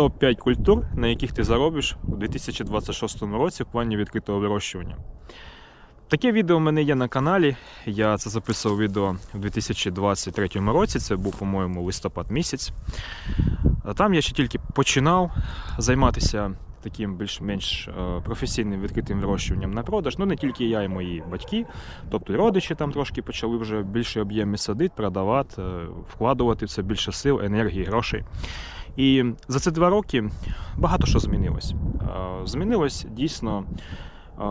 Топ-5 культур, на яких ти заробиш у 2026 році в плані відкритого вирощування. Таке відео в мене є на каналі. Я це записував відео у 2023 році. Це був, по-моєму, листопад місяць. Там я ще тільки починав займатися таким більш-менш е, професійним відкритим вирощуванням на продаж. Ну не тільки я і мої батьки, тобто родичі там трошки почали вже більші об'єми садити, продавати, е, вкладувати в це більше сил, енергії, грошей. І за ці два роки багато що змінилось. Е, Змінилось дійсно е,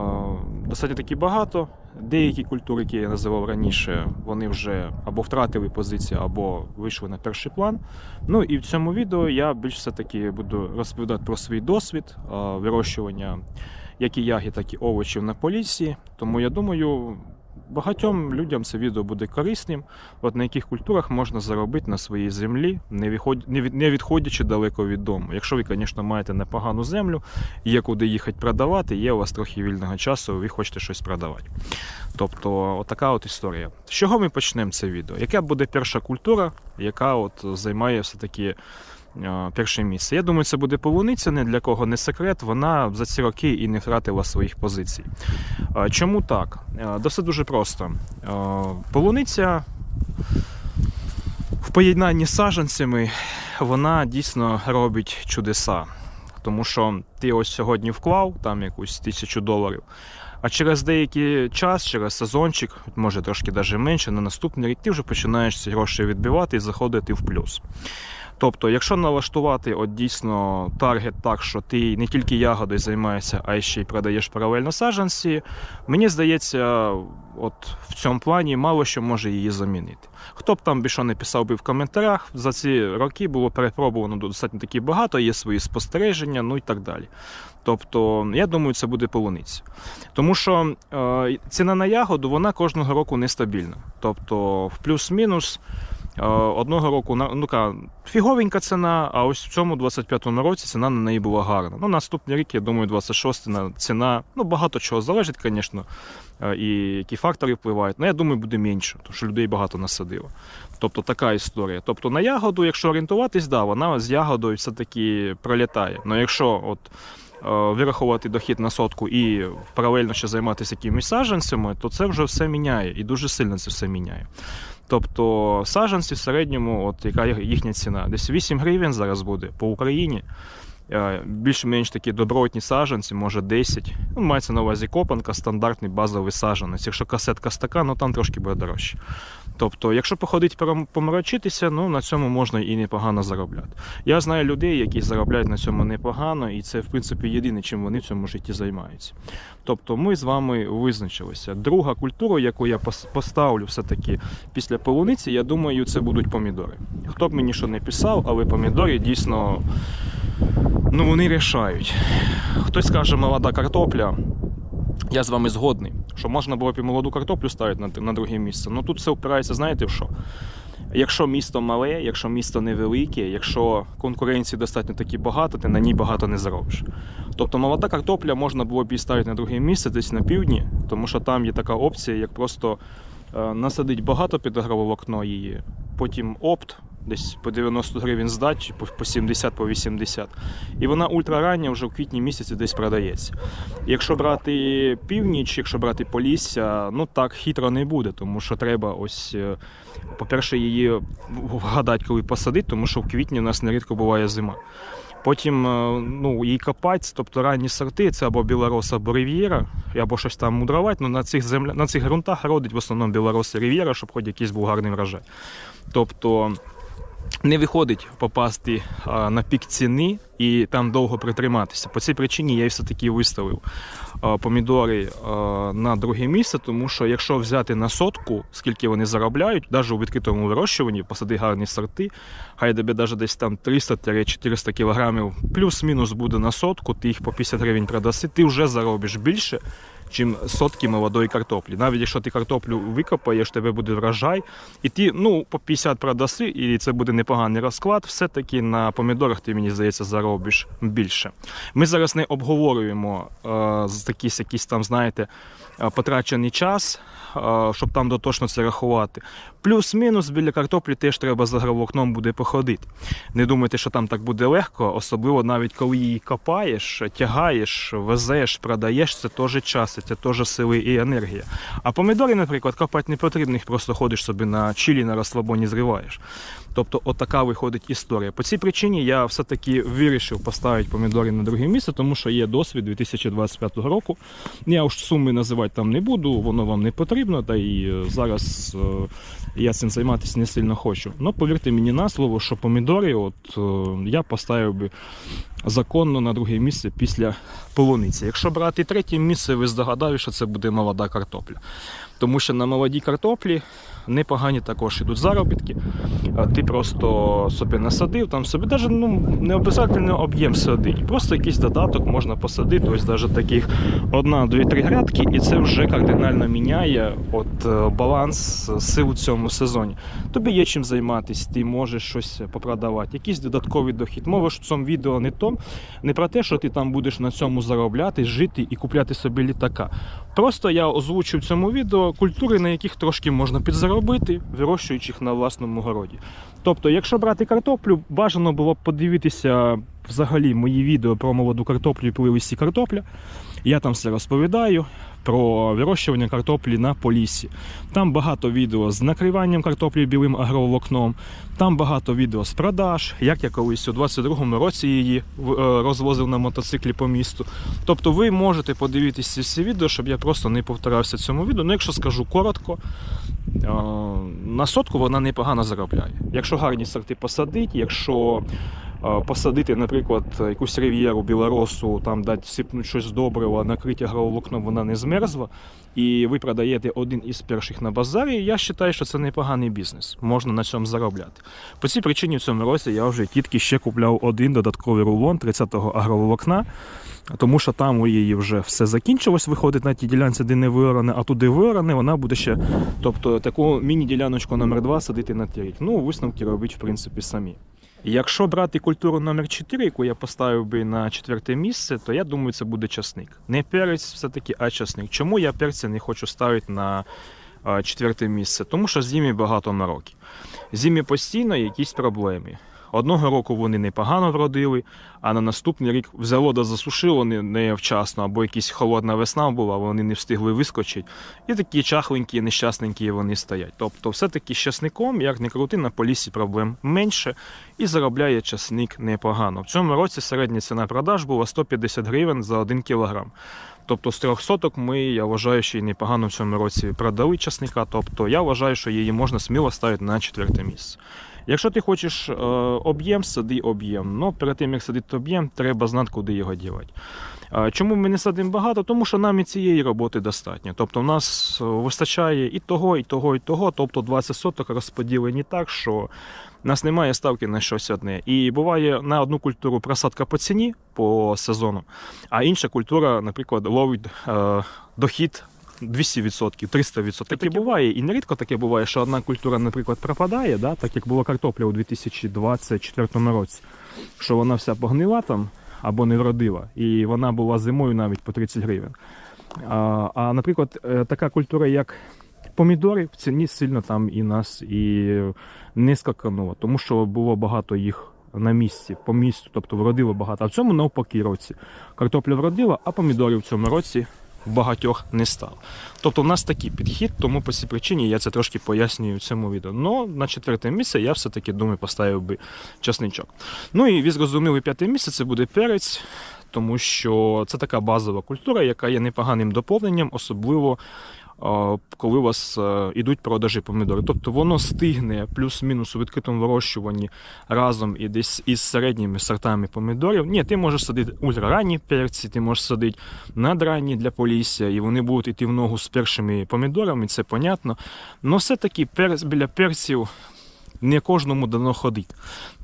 достатньо таки багато. Деякі культури, які я називав раніше, вони вже або втратили позицію, або вийшли на перший план. Ну і в цьому відео я більш все-таки буду розповідати про свій досвід е, вирощування як і ягід, так і овочів на полісі. Тому я думаю, багатьом людям це відео буде корисним. От на яких культурах можна заробити на своїй землі, не відходячи далеко від дому. Якщо ви, звісно, маєте непогану землю, є куди їхати продавати, є у вас трохи вільного часу, ви хочете щось продавати. Тобто, отака от історія. З чого ми почнемо це відео? Яка буде перша культура, яка от займає все-таки перше місце? Я думаю, це буде полуниця, не для кого не секрет. Вона за ці роки і не втратила своїх позицій. Е, Чому так? Е, Досить дуже просто. Е, Полуниця в поєднанні з саджанцями вона дійсно робить чудеса. Тому що ти ось сьогодні вклав там якусь тисячу доларів, а через деякий час, через сезончик, може трошки навіть менше, на наступний рік ти вже починаєш ці гроші відбивати і заходити в плюс. Тобто, якщо налаштувати от дійсно таргет так, що ти не тільки ягодою займаєшся, а ще й продаєш паралельно саджанці, мені здається, от в цьому плані мало що може її замінити. Хто б там більше не писав би в коментарях, за ці роки було перепробовано достатньо таки багато, є свої спостереження, ну і так далі. Тобто, я думаю, це буде полуниця. Тому що е, ціна на ягоду вона кожного року нестабільна. Тобто, в плюс-мінус. Е, Одного року ну, ка, фіговенька ціна, а ось в цьому 25-му році ціна на неї була гарна. Ну, наступний рік, я думаю, 26-й ціна, ну, багато чого залежить, звісно, е, і які фактори впливають. Ну, я думаю, буде менше, тому що людей багато насадило. Тобто така історія. Тобто на ягоду, якщо орієнтуватись, да, вона з ягодою все-таки пролітає. Ну, якщо от е, вирахувати дохід на сотку і паралельно ще займатися якимись саджанцями, то це вже все міняє і дуже сильно це все міняє. Тобто саджанці в середньому, от яка їхня ціна? Десь 8 гривень зараз буде по Україні. Е, Більш-менш такі добротні саджанці, може 10. Ну, мається на увазі копанка, стандартний базовий саджанець. Якщо касетка стакан, ну там трошки буде дорожче. Тобто, якщо походити перем- поморочитися, ну на цьому можна і непогано заробляти. Я знаю людей, які заробляють на цьому непогано, і це в принципі єдине, чим вони в цьому житті займаються. Тобто ми з вами визначилися. Друга культура, яку я пос- поставлю все-таки після полуниці, я думаю, це будуть помідори. Хто б мені що не писав, але помідори дійсно ну, вони рішають. Хтось каже, молода картопля. Я з вами згодний, що можна було б і молоду картоплю ставити на, на друге місце. Ну тут все впирається, знаєте в що? Якщо місто мале, якщо місто невелике, якщо конкуренції достатньо таки багато, ти на ній багато не заробиш. Тобто молода картопля можна було б її ставити на друге місце десь на півдні, тому що там є така опція, як просто е, насадити багато під агроволокно її, потім опт. Десь по 90 гривень здати, по по 70, по 80. І вона ультрарання вже в квітні місяці десь продається. Якщо брати північ, якщо брати Полісся, ну так хитро не буде, тому що треба ось, е, по-перше, її вгадати, коли посадити, тому що в квітні у нас нерідко буває зима. Потім е, ну, її копати, тобто ранні сорти, це або білорос, або рив'єра, або щось там мудровати. Ну, на цих земля... на цих ґрунтах родить в основному білорос і рив'єра, щоб хоч якийсь був гарний врожай. Тобто не виходить попасти а, на пік ціни і там довго притриматися. По цій причині я все-таки виставив а, помідори а, на друге місце, тому що якщо взяти на сотку, скільки вони заробляють, навіть у відкритому вирощуванні, посади гарні сорти, хай тебе навіть десь там 300-400 кілограмів плюс-мінус буде на сотку, ти їх по 50 гривень продаси, ти вже заробиш більше, чим сотки молодої картоплі. Навіть якщо ти картоплю викопаєш, тебе буде врожай, і ти ну, по 50 продаси, і це буде непоганий розклад, все-таки на помідорах ти, мені здається, заробиш більше. Ми зараз не обговорюємо е, з якийсь, якийсь там, знаєте, е, потрачений час, е, щоб там доточно це рахувати. Плюс-мінус біля картоплі теж треба за гравокном буде походити. Не думайте, що там так буде легко, особливо навіть коли її копаєш, тягаєш, везеш, продаєш, це теж час, це теж сили і енергія. А помідори, наприклад, копати не потрібно, їх просто ходиш собі на чилі, на розслабоні зриваєш. Тобто, отака виходить історія. По цій причині я все-таки вирішив поставити помідори на друге місце, тому що є досвід 2025 року. Я уж суми називати там не буду, воно вам не потрібно, та і е, зараз е, я цим займатися не сильно хочу. Ну, повірте мені на слово, що помідори, от е, я поставив би законно на друге місце після полуниці. Якщо брати третє місце, ви здогадали, що це буде молода картопля. Тому що на молодій картоплі непогані також ідуть заробітки. Ти просто собі насадив, там собі навіть ну, не обов'язково об'єм садить. Просто якийсь додаток можна посадити, ось навіть таких одна, дві, три грядки, і це вже кардинально міняє от, е, баланс сил у цьому сезоні. Тобі є чим займатися, ти можеш щось попродавати, якийсь додатковий дохід. Мовиш в цьому відео не то, не про те, що ти там будеш на цьому заробляти, жити і купляти собі літака. Просто я озвучу в цьому відео культури, на яких трошки можна підзаробити, вирощуючи їх на власному городі. Тобто, якщо брати картоплю, бажано було б подивитися взагалі мої відео про молоду картоплю і пливисті картопля. Я там все розповідаю про вирощування картоплі на полісі. Там багато відео з накриванням картоплі білим агроволокном. Там багато відео з продаж, як я колись у 22-му році її е, розвозив на мотоциклі по місту. Тобто ви можете подивитися всі відео, щоб я просто не повторявся цьому відео. Ну, якщо скажу коротко, е, на сотку вона непогано заробляє. Якщо гарні сорти посадити, якщо посадити, наприклад, якусь рив'єру білоросу, там дати сипнути щось доброго, накрити агроволокном, вона не змерзла, і ви продаєте один із перших на базарі, я вважаю, що це непоганий бізнес. Можна на цьому заробляти. По цій причині в цьому році я вже тітки ще купляв один додатковий рулон 30-го агроволокна. Тому що там у її вже все закінчилось, виходить на тій ділянці, де не виоране, а туди виоране, вона буде ще, тобто таку міні-діляночку номер 2 садити на ті рік. Ну, висновки робіть, в принципі, самі. Якщо брати культуру номер 4, яку я поставив би на четверте місце, то я думаю, це буде часник. Не перець все-таки, а часник. Чому я перця не хочу ставити на четверте місце? Тому що зімі багато на роки. Зімі постійно якісь проблеми. Одного року вони непогано вродили, а на наступний рік взяло засушило невчасно, або якась холодна весна була, вони не встигли вискочити. І такі чахленькі, нещасненькі вони стоять. Тобто, все-таки з часником, як не крути, на полісі проблем менше і заробляє часник непогано. В цьому році середня ціна продаж була 150 гривень за 1 кілограм. Тобто з трьох соток ми, я вважаю, що і непогано в цьому році продали часника. Тобто я вважаю, що її можна сміло ставити на четверте місце. Якщо ти хочеш е, об'єм, сади об'єм. Ну, перед тим як садити об'єм, треба знати, куди його дівати. Чому ми не садимо багато? Тому що нам і цієї роботи достатньо. Тобто, в нас е, вистачає і того, і того, і того. Тобто 20 соток розподілені так, що в нас немає ставки на щось одне. І буває на одну культуру просадка по ціні по сезону, а інша культура, наприклад, ловить е, дохід 200%, 300%. Таке буває, і нерідко таке буває, що одна культура, наприклад, пропадає, да, так як була картопля у 2024 році, що вона вся погнила там або не вродила, і вона була зимою навіть по 30 гривень. А, а наприклад, е, така культура, як помідори, в ціні сильно там і нас і не скакануло, тому що було багато їх. На місці, по місту, тобто вродило багато. А в цьому навпаки році. Картопля вродила, а помідорів в цьому році багатьох не стало. Тобто в нас такий підхід, тому по цій причині я це трошки пояснюю в цьому відео. Ну, на четверте місце я все-таки думаю поставив би часничок. Ну і ви зрозуміли, п'яте місце це буде перець, тому що це така базова культура, яка є непоганим доповненням, особливо коли у вас е, ідуть продажі помідорів. Тобто воно стигне плюс-мінус у відкритому вирощуванні разом і десь із середніми сортами помідорів. Ні, ти можеш садити ультраранні перці, ти можеш садити надранні для полісся, і вони будуть йти в ногу з першими помідорами, це понятно. Але все-таки перс біля перців. Не кожному дано ходити.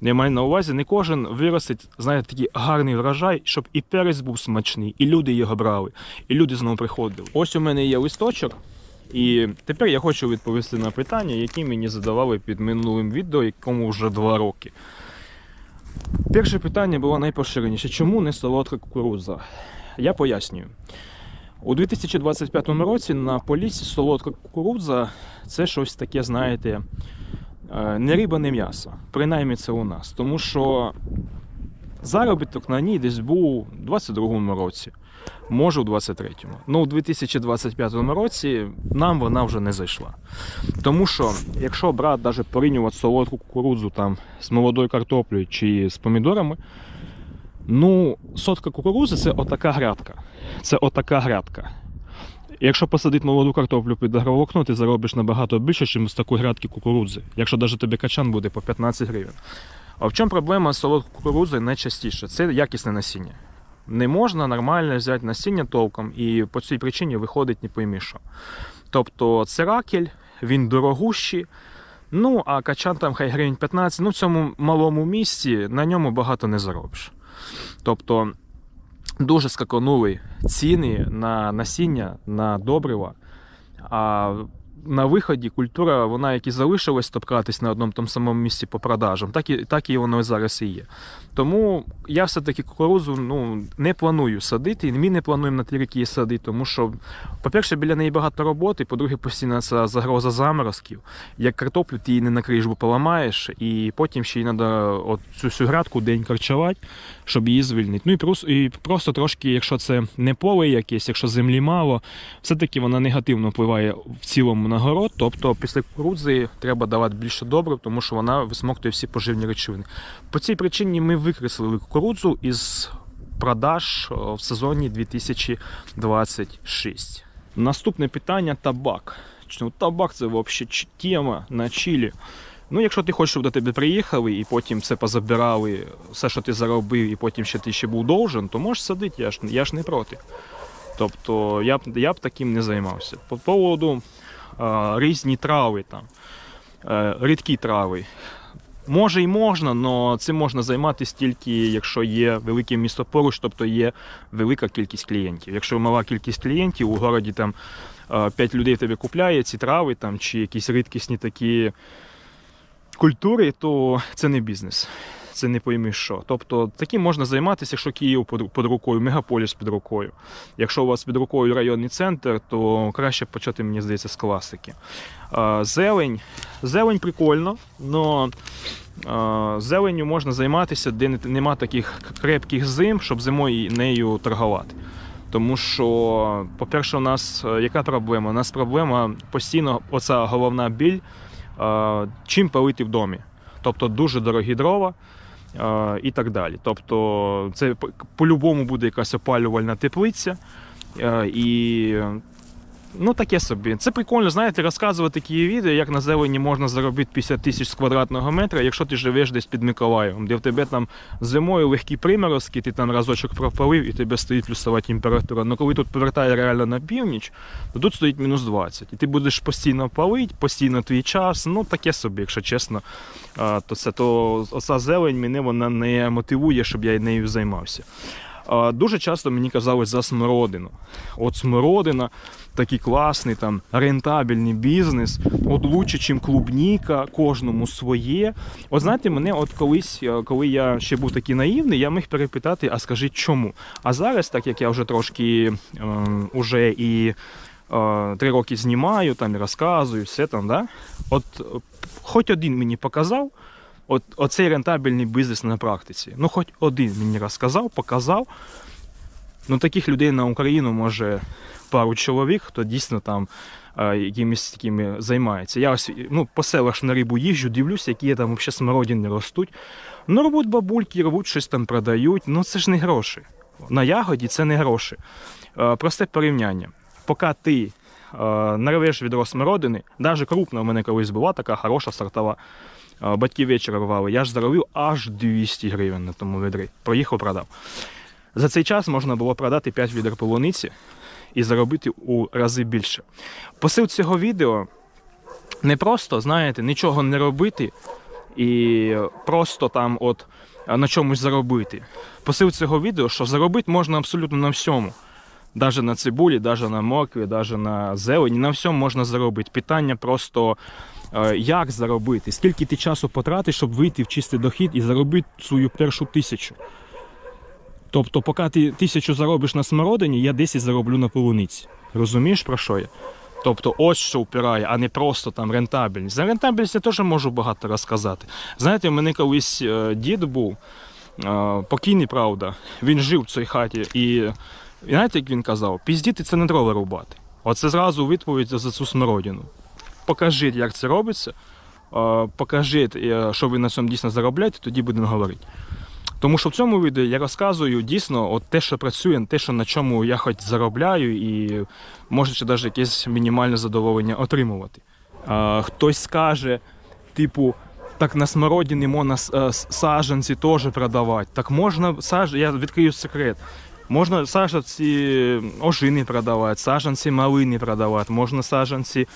Я маю на увазі, не кожен виростить, знаєте, такий гарний врожай, щоб і перець був смачний, і люди його брали, і люди знову приходили. Ось у мене є листочок, і тепер я хочу відповісти на питання, які мені задавали під минулим відео, якому вже два роки. Перше питання було найпоширеніше. Чому не солодка кукурудза? Я пояснюю. У 2025 році на полісі солодка кукурудза це щось таке, знаєте, не риба, не м'ясо. Принаймні це у нас. Тому що заробіток на ній десь був у 22-му році, може у 23-му. Ну, у 2025 році нам вона вже не зайшла. Тому що, якщо брати навіть порівнювати солодку кукурудзу там, з молодою картоплею чи з помідорами, ну, сотка кукурудзи це отака грядка. Це отака грядка. Якщо посадити молоду картоплю під агроволокно, ти заробиш набагато більше, ніж з такої грядки кукурудзи. Якщо навіть тобі качан буде по 15 гривень. А в чому проблема з солодкою кукурудзою найчастіше? Це якісне насіння. Не можна нормально взяти насіння толком, і по цій причині виходить не пойми що. Тобто це ракель, він дорогущий. Ну, а качан там хай гривень 15, ну в цьому малому місці на ньому багато не заробиш. Тобто дуже скаканули ціни на насіння, на добрива. А на виході культура, вона як і залишилась топкатись на одному тому самому місці по продажам, так і, так і воно зараз і є. Тому я все-таки кукурузу ну, не планую садити, і ми не плануємо на ті рік її садити, тому що, по-перше, біля неї багато роботи, по-друге, постійно це загроза заморозків. Як картоплю ти її не накриєш, бо поламаєш, і потім ще й треба цю всю градку день корчувати, щоб її звільнити. Ну і просто, і просто трошки, якщо це не поле якесь, якщо землі мало, все-таки вона негативно впливає в цілому на город. Тобто після кукурудзи треба давати більше добрив, тому що вона висмоктує всі поживні речовини. По цій причині ми викреслили кукурудзу із продаж в сезоні 2026. Наступне питання табак. Ну, табак це взагалі тема на чилі. Ну, якщо ти хочеш, щоб до тебе приїхали і потім це позабирали, все, що ти заробив, і потім ще ти ще був должен, то можеш садити, я ж, я ж не проти. Тобто я б, я б таким не займався. По поводу різні трави, там, е, рідкі трави. Може і можна, але цим можна займатися тільки якщо є велике місто поруч, тобто є велика кількість клієнтів. Якщо мала кількість клієнтів, у городі там 5 людей тебе купляє ці трави там, чи якісь рідкісні такі культури, то це не бізнес. Це не пойми що. Тобто таким можна займатися, якщо Київ під, рукою, мегаполіс під рукою. Якщо у вас під рукою районний центр, то краще почати, мені здається, з класики. Зелень. Зелень прикольно, але зеленню можна займатися, де нема таких крепких зим, щоб зимою нею торгувати. Тому що, по-перше, у нас е, яка проблема? У нас проблема постійно, оця головна біль, чим палити в домі. Тобто дуже дорогі дрова і так далі. Тобто, це по- по-любому буде якась опалювальна теплиця. І ну таке собі. Це прикольно, знаєте, розказувати такі відео, як на зелені можна заробити 50 тисяч з квадратного метра, якщо ти живеш десь під Миколаєвом, де в тебе там зимою легкі приморозки, ти там разочок пропалив і тебе стоїть плюсова температура. Ну коли тут повертає реально на північ, то тут стоїть мінус 20. І ти будеш постійно палити, постійно твій час. Ну таке собі, якщо чесно. То це то оця зелень мене вона не мотивує, щоб я нею займався. Дуже часто мені казали за смородину. От смородина такий класний, там рентабельний бізнес, от лучше, ніж клубніка, кожному своє. От знаєте, мене от колись, е, коли я ще був такий наївний, я міг перепитати, а скажіть чому? А зараз, так як я вже трошки е, уже і е, три роки знімаю, там і розказую, все там, да? от е, хоч один мені показав. От, оцей рентабельний бізнес на практиці. Ну, хоч один мені розказав, показав. Ну, таких людей на Україну може пару чоловік, хто дійсно там е, якимись такими займається. Я ось ну, по селах на рибу їжджу, дивлюся, які там взагалі смородини ростуть. Ну, рвуть бабульки, рвуть щось там продають. Ну це ж не гроші. На ягоді це не гроші. Е, просте порівняння. Поки ти е, нарвеш відро смородини, навіть крупна в мене колись була така хороша сортова. Е, Батьки вечір рвали, я ж заробив аж 200 гривень на тому відрі. Проїхав, продав. За цей час можна було продати 5 відер полуниці і заробити у рази більше. Посил цього відео не просто, знаєте, нічого не робити і просто там от на чомусь заробити. Посил цього відео, що заробити можна абсолютно на всьому. Даже на цибулі, даже на моркві, даже на зелені, на всьому можна заробити. Питання просто е, як заробити, скільки ти часу потратиш, щоб вийти в чистий дохід і заробити свою першу тисячу. Тобто, поки ти тисячу заробиш на смородині, я 10 зароблю на полуниці. Розумієш про що я? Тобто ось що впирає, а не просто там рентабельність. За рентабельність я теж можу багато розказати. Знаєте, в мене колись е, дід був, е, покійний, правда, він жив в цій хаті, і знаєте, як він казав, піздіти це не дрова рубати. Оце зразу відповідь за цю смородину. Покажіть, як це робиться, е, покажіть, е, що ви на цьому дійсно заробляєте, тоді будемо говорити. Тому що в цьому відео я розказую дійсно от те, що працює, те, що на чому я хоч заробляю, і може ще навіть якесь мінімальне задоволення отримувати. А, хтось скаже, типу, так на смородині можна е, саджанці теж продавати. Так можна саж... я відкрию секрет. Можна саджанці ожини продавати, саджанці малини продавати, можна саджанці е,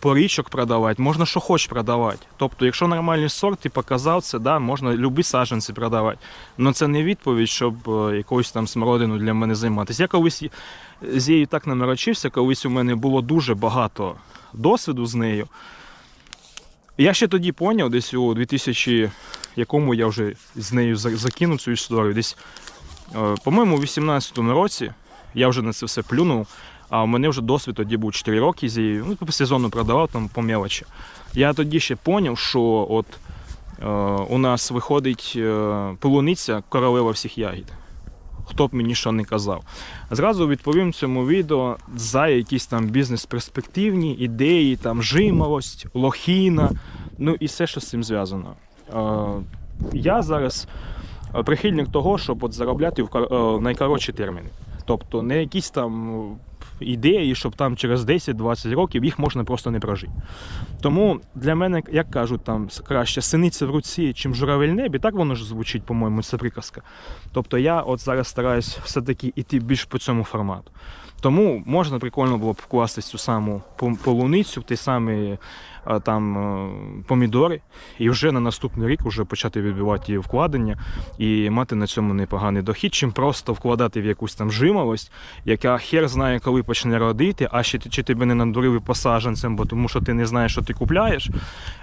порічок продавати, можна що хоч продавати. Тобто, якщо нормальний сорт ти показав це, да, можна любі саджанці продавати. Але це не відповідь, щоб е, якоюсь там смородину для мене займатися. Я колись з нею так наморочився, колись у мене було дуже багато досвіду з нею. Я ще тоді поняв, десь у 2000 якому я вже з нею за- закинув цю історію. Десь, е, по-моєму, у 18-му році я вже на це все плюнув. А у мене вже досвід тоді був 4 роки з нею. Ну, по сезону продавав там по мелочі. Я тоді ще поняв, що от е, у нас виходить е, полуниця королева всіх ягід. Хто б мені що не казав. Зразу відповім цьому відео за якісь там бізнес-перспективні ідеї, там жимолость, лохіна, ну і все, що з цим зв'язано. Е, я зараз е, прихильник того, щоб от заробляти в е, найкоротші терміни. Тобто не якісь там ідеї, щоб там через 10-20 років їх можна просто не прожити. Тому для мене, як кажуть, там краще синиця в руці, чим журавель небі, так воно ж звучить, по-моєму, це приказка. Тобто я от зараз стараюсь все-таки йти більш по цьому формату. Тому можна прикольно було б вкласти цю саму полуницю, ті самі там е, помідори, і вже на наступний рік вже почати відбивати її вкладення і мати на цьому непоганий дохід, чим просто вкладати в якусь там жимолость, яка хер знає, коли почне родити, а ще чи тебе не надурили посаджанцем, бо тому що ти не знаєш, що ти купляєш,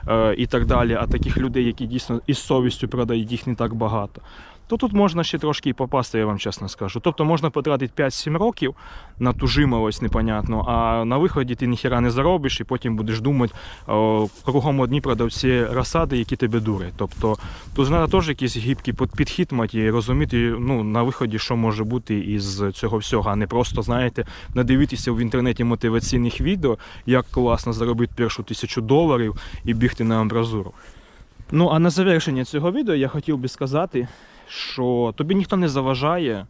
е, і так далі. А таких людей, які дійсно із совістю продають, їх не так багато. То тут можна ще трошки і попасти, я вам чесно скажу. Тобто можна потратити 5-7 років на ту жимолость непонятно, а на виході ти ніхіра не заробиш, і потім будеш думати, о, кругом одні продавці розсади, які тебе дурять. Тобто тут треба теж якийсь гібкий під- підхід мати і розуміти ну, на виході, що може бути із цього всього, а не просто, знаєте, надивитися в інтернеті мотиваційних відео, як класно заробити першу тисячу доларів і бігти на амбразуру. Ну, а на завершення цього відео я хотів би сказати, що тобі ніхто не заважає е,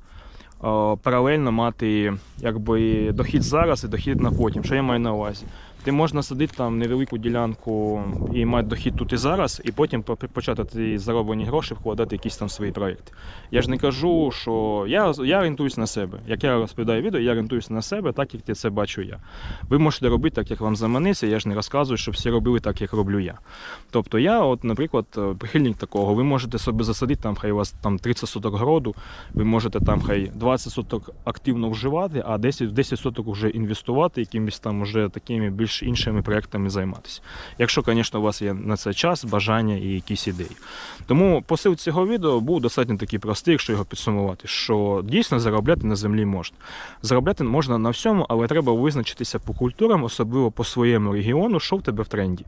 паралельно мати якби, дохід зараз і дохід на потім. Що я маю на увазі? Ти можна садити там невелику ділянку і мати дохід тут і зараз, і потім почати зароблені гроші вкладати якісь там свої проекти. Я ж не кажу, що я, я орієнтуюсь на себе. Як я розповідаю відео, я орієнтуюсь на себе, так як це бачу я. Ви можете робити так, як вам заманеться. Я ж не розказую, що всі робили так, як роблю я. Тобто я, от, наприклад, е, прихильник такого. Ви можете собі засадити, там хай у вас там 30 соток городу, ви можете там хай 20 соток активно вживати, а 10, 10 соток вже інвестувати, якимись там уже такими більш іншими проектами займатися. Якщо, звісно, у вас є на це час, бажання і якісь ідеї. Тому посил цього відео був достатньо такий простий, якщо його підсумувати, що дійсно заробляти на землі можна. Заробляти можна на всьому, але треба визначитися по культурам, особливо по своєму регіону, що в тебе в тренді.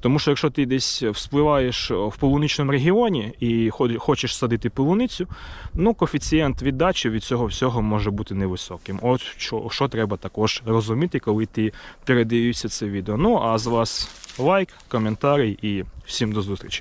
Тому що якщо ти десь вспливаєш в полуничному регіоні і хочеш садити полуницю, ну коефіцієнт віддачі від цього всього може бути невисоким. От що, що треба також розуміти, коли ти передивишся це відео. Ну а з вас лайк, коментарі і всім до зустрічі.